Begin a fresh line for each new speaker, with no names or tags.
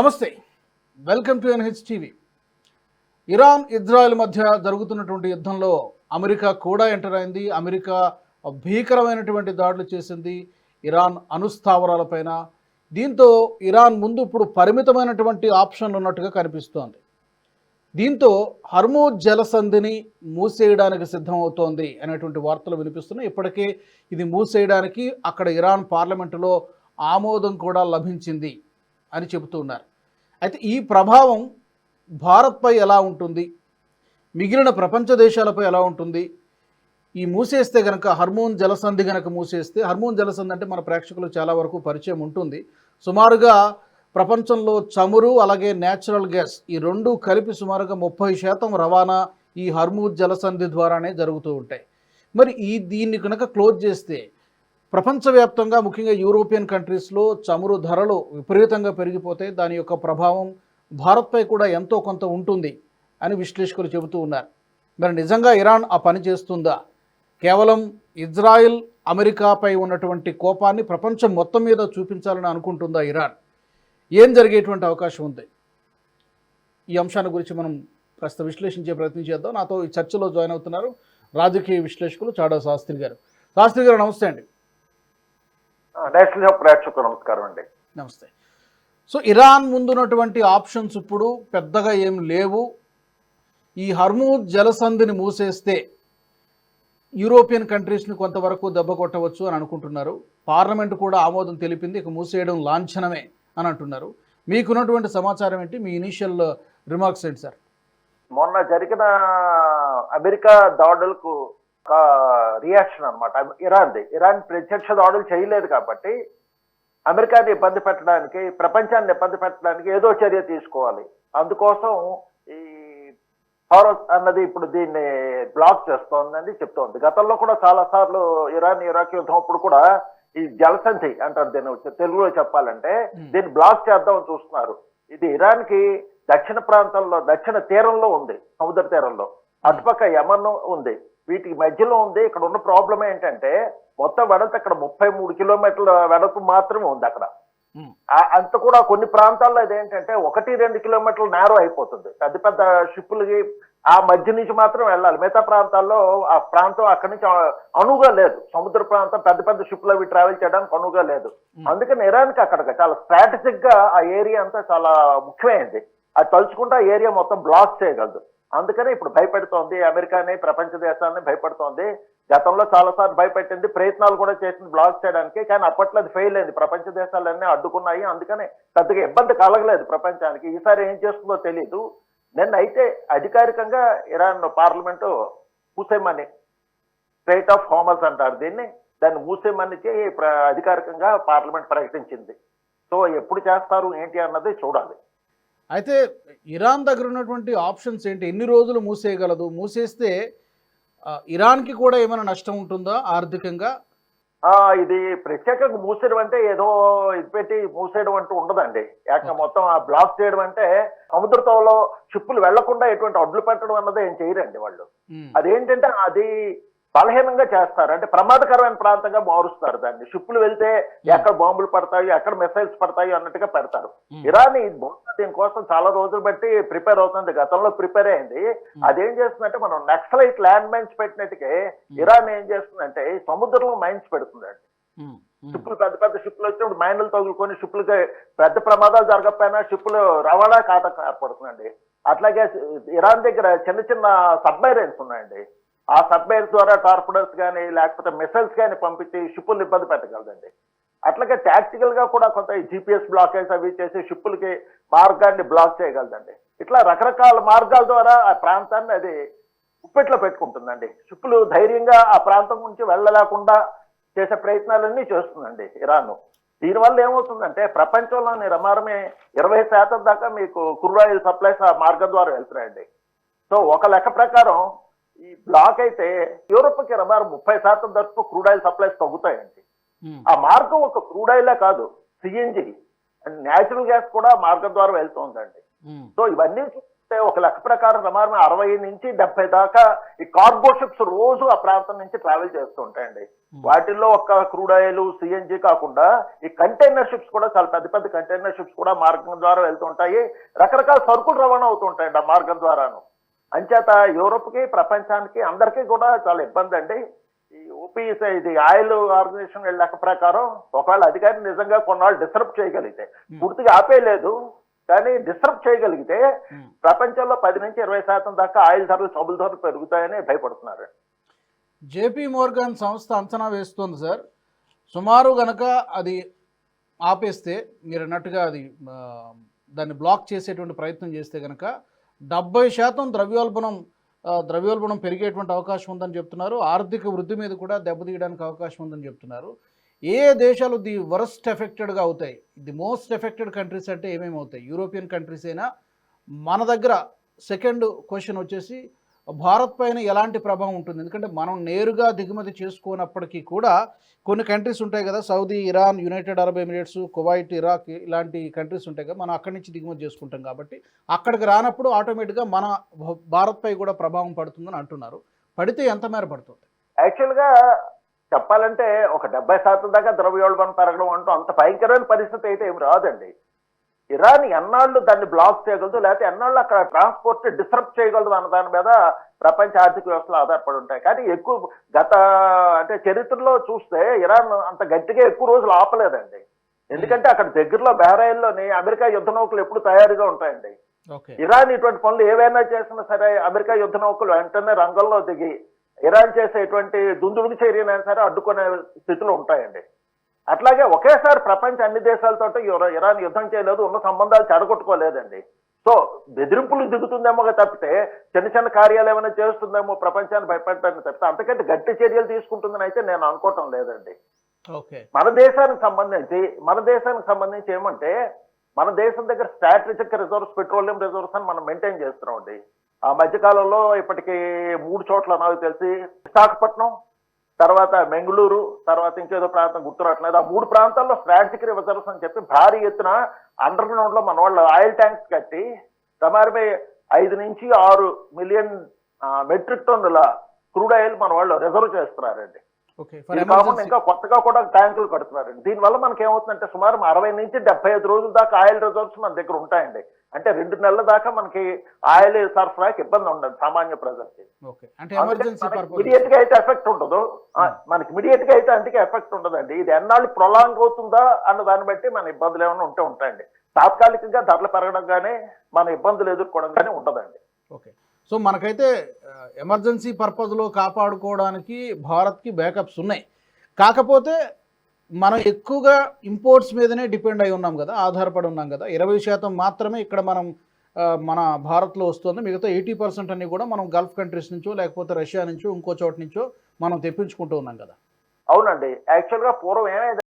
నమస్తే. Welcome to NH TV Iran Israel మధ్య జరుగుతున్నటువంటి యుద్ధంలో అమెరికా కూడా ఎంటర్ అయింది. అమెరికా భీకరమైనటువంటి దాడులు చేసింది ఇరాన్ అనుస్థావరాలపైన దీంతో ఇరాన్ ముందు ఇప్పుడు పరిమితమైనటువంటి ఆప్షన్లు ఉన్నట్టుగా కనిపిస్తోంది. దీంతో హర్మో జలసంధిని మూసేయడానికి సిద్ధమవుతోంది అనేటువంటి వార్తలు వినిపిస్తున్నాయి. ఇప్పటికే ఇది మూసేయడానికి అక్కడ ఇరాన్ పార్లమెంటులో ఆమోదం కూడా లభించింది అని చెబుతున్నారు అయితే ఈ ప్రభావం భారత్పై ఎలా ఉంటుంది? మిగిలిన ప్రపంచ దేశాలపై ఎలా ఉంటుంది? ఈ మూసేస్తే గనక హర్మోన్ జలసంధి గనక మూసేస్తే హర్మోన్ జలసంధి అంటే మన ప్రేక్షకులు చాలా వరకు పరిచయం ఉంటుంది. సుమారుగా ప్రపంచంలో చమురు అలాగే నేచురల్ గ్యాస్ ఈ రెండు కలిపి సుమారుగా ముప్పై శాతం రవాణా ఈ హర్మూజ్ జలసంధి ద్వారానే జరుగుతూ ఉంటాయి. మరి ఈ దీన్ని కనుక క్లోజ్ చేస్తే ప్రపంచవ్యాప్తంగా ముఖ్యంగా యూరోపియన్ కంట్రీస్లో చమురు ధరలు విపరీతంగా పెరిగిపోతే దాని యొక్క ప్రభావం భారత్పై కూడా ఎంతో కొంత ఉంటుంది అని విశ్లేషకులు చెబుతూ ఉన్నారు. మరి నిజంగా ఇరాన్ ఆ పని చేస్తుందా? కేవలం ఇజ్రాయిల్ అమెరికాపై ఉన్నటువంటి కోపాన్ని ప్రపంచం మొత్తం మీద చూపించాలని అనుకుంటుందా ఇరాన్? ఏం జరిగేటువంటి అవకాశం ఉంది? ఈ అంశాన్ని గురించి మనం కాస్త విశ్లేషించే ప్రయత్నం చేద్దాం. నాతో ఈ చర్చలో జాయిన్ అవుతున్నారు రాజకీయ విశ్లేషకులు చాడా శాస్త్రి గారు. శాస్త్రి గారు నమస్తే అండి.
నేషనల్ హబ్ ప్రేక్షకులకు నమస్కారం అండి.
నమస్తే. సో ఇరాన్ ముందున్నటువంటి ఆప్షన్స్ ఇప్పుడు పెద్దగా ఏం లేవు. ఈ హర్మూజ్ జలసంధిని మూసేస్తే యూరోపియన్ కంట్రీస్ని కొంతవరకు దెబ్బ కొట్టవచ్చు అని అనుకుంటున్నారు. పార్లమెంట్ కూడా ఆమోదం తెలిపింది ఇక మూసేయడం లాంఛనమే అని అంటున్నారు. మీకున్నటువంటి సమాచారం ఏంటి? మీ ఇనీషియల్ రిమార్క్స్ ఏంటి సార్?
మొన్న జరిగిన అమెరికా దాడులకు రియాక్షన్ అనమాట ఇరాన్ది. ఇరాన్ ప్రత్యక్ష దాడులు చేయలేదు కాబట్టి అమెరికాని ఇబ్బంది పెట్టడానికి ప్రపంచాన్ని ఇబ్బంది పెట్టడానికి ఏదో చర్య తీసుకోవాలి. అందుకోసం ఈ భారత్ అన్నది ఇప్పుడు దీన్ని బ్లాక్ చేస్తోందని చెప్తోంది. గతంలో కూడా చాలా సార్లు ఇరాన్ ఇరాక్ యుద్ధం అప్పుడు కూడా ఈ జలసంధి అంటారు దీన్ని వచ్చి తెలుగులో చెప్పాలంటే దీన్ని బ్లాక్ చేద్దామని చూస్తున్నారు. ఇది ఇరాన్కి దక్షిణ ప్రాంతంలో దక్షిణ తీరంలో ఉంది సముద్ర తీరంలో. అటుపక్క యమన్ ఉంది. వీటికి మధ్యలో ఉంది ఇక్కడ ఉన్న ప్రాబ్లం ఏంటంటే మొత్తం వెడల్పు అక్కడ ముప్పై మూడు కిలోమీటర్ల వెడల్పు మాత్రమే ఉంది అక్కడ. అంత కూడా కొన్ని ప్రాంతాల్లో ఇదేంటంటే ఒకటి రెండు కిలోమీటర్లు నేరో అయిపోతుంది. పెద్ద పెద్ద షిప్పులకి ఆ మధ్య నుంచి మాత్రం వెళ్ళాలి. మిగతా ప్రాంతాల్లో ఆ ప్రాంతం అక్కడి నుంచి అనువుగా లేదు. సముద్ర ప్రాంతం పెద్ద పెద్ద షిప్లు అవి ట్రావెల్ చేయడానికి అనువుగా లేదు. అందుకని ఇరాన్కి అక్కడ చాలా స్ట్రాటజిక్గా ఆ ఏరియా అంతా చాలా ముఖ్యమైనది అది తలుచుకుంటే ఆ ఏరియా మొత్తం బ్లాక్ చేయగలదు. అందుకనే ఇప్పుడు భయపెడుతోంది అమెరికాని ప్రపంచ దేశాన్ని భయపడుతోంది. గతంలో చాలా సార్లు భయపెట్టింది ప్రయత్నాలు కూడా చేసింది బ్లాక్ చేయడానికి కానీ అప్పట్లో అది ఫెయిల్ అయింది. ప్రపంచ దేశాలన్నీ అడ్డుకున్నాయి. అందుకనే పెద్దగా ఇబ్బంది కలగలేదు ప్రపంచానికి. ఈసారి ఏం చేస్తుందో తెలియదు నిన్న అయితే అధికారికంగా ఇరాన్ పార్లమెంటు మూసేమని స్టేట్ ఆఫ్ హోమస్ అంటారు దీన్ని. దాన్ని మూసేమని ప్ర- అధికారికంగా పార్లమెంట్ ప్రకటించింది. సో ఎప్పుడు చేస్తారు ఏంటి అన్నది చూడాలి.
అయితే ఇరాన్ దగ్గర ఉన్నటువంటి ఆప్షన్స్ ఏంటి? ఎన్ని రోజులు మూసేయగలదు? మూసేస్తే ఇరాన్కి కూడా ఏమైనా నష్టం ఉంటుందా ఆర్థికంగా?
ఆ ఇది ప్రత్యేకంగా మూసేయడం అంటే ఏదో ఇది పెట్టి మూసేయడం అంటూ ఉండదండి. ఏకంగా మొత్తం ఆ బ్లాక్ చేయడం అంటే సముద్రతంలో షిప్పులు వెళ్ళకుండా ఎటువంటి అడ్లు పెట్టడం అన్నది ఏం చేయరండి వాళ్ళు. అదేంటంటే అది బలహీనంగా చేస్తారు. అంటే ప్రమాదకరమైన ప్రాంతంగా మారుస్తారు దాన్ని. షిప్పులు వెళ్తే ఎక్కడ బాంబులు పడతాయి ఎక్కడ మిసైల్స్ పడతాయి అన్నట్టుగా పెడతారు. ఇరాన్ ఈ బహుశా దీనికోసం చాలా రోజులు బట్టి ప్రిపేర్ అవుతుంది. గతంలో ప్రిపేర్ అయింది. అదేం చేస్తుందంటే మనం నక్సలైట్ ల్యాండ్ మైన్స్ పెట్టినట్టుగా ఇరాన్ ఏం చేస్తుందంటే సముద్రంలో మైన్స్ పెడుతుందండి. షిప్పులు పెద్ద పెద్ద షిప్పులు వచ్చినప్పుడు మైన్లు తగులుకొని షిప్పులకి పెద్ద ప్రమాదాలు జరగకపోయినా షిప్పులు రవాణా ఆటంకం ఏర్పడుతుందండి. అట్లాగే ఇరాన్ దగ్గర చిన్న చిన్న సబ్మైరైన్స్ ఉన్నాయండి. ఆ సబ్మైన్స్ ద్వారా టార్పడర్స్ కానీ లేకపోతే మిసైల్స్ కానీ పంపించి షిప్పులు ఇబ్బంది పెట్టగలదండి. అట్లాగే టాక్టికల్గా కూడా కొంత జిపిఎస్ బ్లాకేజ్ అవి చేసి షిప్పులకి మార్గాన్ని బ్లాక్ చేయగలదండి. ఇట్లా రకరకాల మార్గాల ద్వారా ఆ ప్రాంతాన్ని అది ఉప్పెట్లో పెట్టుకుంటుందండి. షిప్పులు ధైర్యంగా ఆ ప్రాంతం నుంచి వెళ్ళలేకుండా చేసే ప్రయత్నాలన్నీ చేస్తుందండి ఇరాన్. దీనివల్ల ఏమవుతుందంటే ప్రపంచంలోని రమారమే ఇరవై శాతం దాకా మీకు క్రూడ్ ఆయిల్ సప్లైస్ ఆ మార్గం ద్వారా వెళ్తున్నాయండి. సో ఒక లెక్క ప్రకారం ఈ బ్లాక్ అయితే యూరోప్కి రమారు ముప్పై శాతం వరకు క్రూడ్ ఆయిల్ సప్లైస్ తగ్గుతాయండి. ఆ మార్గం ఒక క్రూడ్ ఆయిలే కాదు సిఎన్జి. అండ్ న్యాచురల్ గ్యాస్ కూడా మార్గం ద్వారా వెళ్తుందండి. సో ఇవన్నీ చూస్తే ఒక లెక్క ప్రకారం సుమారు అరవై నుంచి డెబ్బై దాకా ఈ కార్గో షిప్స్ రోజు ఆ ప్రాంతం నుంచి ట్రావెల్ చేస్తూ ఉంటాయండి. వాటిల్లో ఒక్క క్రూడ్ ఆయిల్ సిఎన్జి కాకుండా ఈ కంటైనర్ షిప్స్ కూడా చాలా పెద్ద పెద్ద కంటైనర్ షిప్స్ కూడా మార్గం ద్వారా వెళ్తుంటాయి రకరకాల సరుకులు రవాణా అవుతుంటాయండి ఆ మార్గం ద్వారాను. అంచేత యూరోప్కి ప్రపంచానికి అందరికీ కూడా చాలా ఇబ్బంది అండి. ఈ ఓపీఎస్ ఇది ఆయిల్ ఆర్గనైజేషన్ లెక్క ప్రకారం ఒకవేళ అధికారి నిజంగా కొన్నాళ్ళు డిస్టర్బ్ చేయగలిగితే పూర్తిగా ఆపేయలేదు కానీ డిస్టర్బ్ చేయగలిగితే. ప్రపంచంలో పది నుంచి ఇరవై శాతం దాకా ఆయిల్ ధరలు చముల ధరలు పెరుగుతాయని భయపడుతున్నారు.
జేపీ మోర్గాన్ సంస్థ అంచనా వేస్తోంది సార్. సుమారు గనక అది ఆపేస్తే మీరు అన్నట్టుగా అది దాన్ని బ్లాక్ చేసేటువంటి ప్రయత్నం చేస్తే గనక డెబ్బై శాతం ద్రవ్యోల్బణం ద్రవ్యోల్బణం పెరిగేటువంటి అవకాశం ఉందని చెప్తున్నారు. ఆర్థిక వృద్ధి మీద కూడా దెబ్బతీయడానికి అవకాశం ఉందని చెప్తున్నారు. ఏ దేశాలు ది వరస్ట్ ఎఫెక్టెడ్గా అవుతాయి? ది మోస్ట్ ఎఫెక్టెడ్ కంట్రీస్ అంటే ఏమేమి అవుతాయి? యూరోపియన్ కంట్రీస్ అయినా మన దగ్గర సెకండ్ క్వశ్చన్ వచ్చేసి భారత్ పైన ఎలాంటి ప్రభావం ఉంటుంది? ఎందుకంటే మనం నేరుగా దిగుమతి చేసుకున్నప్పటికీ కూడా కొన్ని కంట్రీస్ ఉంటాయి కదా Saudi Iran United Arab Emirates Kuwait Iraq ఇలాంటి కంట్రీస్ ఉంటాయి కదా మనం అక్కడి నుంచి దిగుమతి చేసుకుంటాం కాబట్టి అక్కడికి రానప్పుడు ఆటోమేటిక్గా మన భ- భారత్పై కూడా ప్రభావం పడుతుందని అంటున్నారు. పడితే ఎంత మేర పడుతుంది?
యాక్చువల్గా చెప్పాలంటే ఒక డెబ్బై శాతం దాకా ద్రవ్యోల్బణం పెరగడం అంటూ అంత భయంకరమైన పరిస్థితి అయితే ఏమి రాదండి. ఇరాన్ ఎన్నాళ్ళు దాన్ని బ్లాక్ చేయగలదు? లేకపోతే ఎన్నాళ్ళు అక్కడ ట్రాన్స్పోర్ట్ డిస్టర్బ్ చేయగలదు అన్న దాని మీద ప్రపంచ ఆర్థిక వ్యవస్థలు ఆధారపడి ఉంటాయి. కానీ ఎక్కువ గత అంటే చరిత్రలో చూస్తే ఇరాన్ అంత గట్టిగా ఎక్కువ రోజులు ఆపలేదండి. ఎందుకంటే అక్కడ దగ్గరలో బహ్రైన్లోని అమెరికా యుద్ధ నౌకలు ఎప్పుడు తయారుగా ఉంటాయండి. ఇరాన్ ఇటువంటి పనులు ఏవైనా చేసినా సరే అమెరికా యుద్ధ నౌకలు వెంటనే రంగంలో దిగి ఇరాన్ చేసేటువంటి దుందుడుకు చర్యనైనా సరే అడ్డుకునే స్థితిలో ఉంటాయండి. అట్లాగే ఒకేసారి ప్రపంచ అన్ని దేశాలతో ఇరాన్ యుద్ధం చేయలేదు ఉన్న సంబంధాలు చెడగొట్టుకోలేదండి. సో బెదిరింపులు దిగుతుందేమో తప్పితే చిన్న చిన్న కార్యాలు ఏమైనా చేస్తుందేమో ప్రపంచాన్ని భయపెట్టడానికి తప్పితే అంతకంటే గట్టి చర్యలు తీసుకుంటుందని అయితే నేను అనుకోవటం లేదండి.
ఓకే.
మన దేశానికి సంబంధించి మన దేశానికి సంబంధించి ఏమంటే మన దేశం దగ్గర స్ట్రాటజిక్ రిజర్వ్స్ పెట్రోలియం రిజర్వ్స్ అని మనం మెయింటైన్ చేస్తున్నామండి. ఆ మధ్యకాలంలో ఇప్పటికి మూడు చోట్ల నాకు తెలిసి విశాఖపట్నం తర్వాత బెంగళూరు తర్వాత ఇంకేదో ప్రాంతం గుర్తురావట్లేదు. ఆ మూడు ప్రాంతాల్లో స్ట్రాటజిక్ రిజర్వ్స్ అని చెప్పి భారీ ఎత్తున అండర్ గ్రౌండ్లో మన వాళ్ళు ఆయిల్ ట్యాంక్స్ కట్టి సుమారుపై ఐదు నుంచి ఆరు మిలియన్ మెట్రిక్ టన్నుల క్రూడ్ ఆయిల్ మన వాళ్ళు రిజర్వ్ చేస్తున్నారండి. కాకుండా ఇంకా కొత్తగా కూడా ట్యాంకులు కడుతున్నారండి. దీనివల్ల మనకి ఏమవుతుందంటే సుమారు అరవై నుంచి డెబ్బై ఐదు రోజుల దాకా ఆయిల్ రిజర్వ్స్ మన దగ్గర ఉంటాయండి. అంటే రెండు నెలల దాకా మనకి ఆయిల్ సరఫరాకి ఇబ్బంది ఉండదు సామాన్య ప్రజలకి. ఇమీడియట్గా అయితే ఎఫెక్ట్ ఉండదు. ఆ, మనకి ఇమీడియట్గా అయితే అందుకే ఎఫెక్ట్ ఉండదండి. ఇది ఎన్నాళ్ళు ప్రొలాంగ్ అవుతుందా అన్న దాన్ని బట్టి మన ఇబ్బందులు ఏమైనా ఉంటే ఉంటాయండి. తాత్కాలికంగా ధరలు పెరగడం కానీ మన ఇబ్బందులు ఎదుర్కోవడం కానీ ఉండదండి.
ఓకే. సో మనకైతే ఎమర్జెన్సీ పర్పస్లో కాపాడుకోవడానికి భారత్కి బ్యాకప్స్ ఉన్నాయి. కాకపోతే మనం ఎక్కువగా ఇంపోర్ట్స్ మీదనే డిపెండ్ అయి ఉన్నాం కదా ఆధారపడి ఉన్నాం కదా. ఇరవై శాతం మాత్రమే ఇక్కడ మనం మన భారత్లో వస్తుంది. మిగతా ఎయిటీ పర్సెంట్ అన్ని కూడా మనం గల్ఫ్ కంట్రీస్ నుంచో లేకపోతే రష్యా నుంచో ఇంకో చోట నుంచో మనం తెప్పించుకుంటూ ఉన్నాం కదా.
అవునండి. యాక్చువల్గా పూర్వం ఏమైంది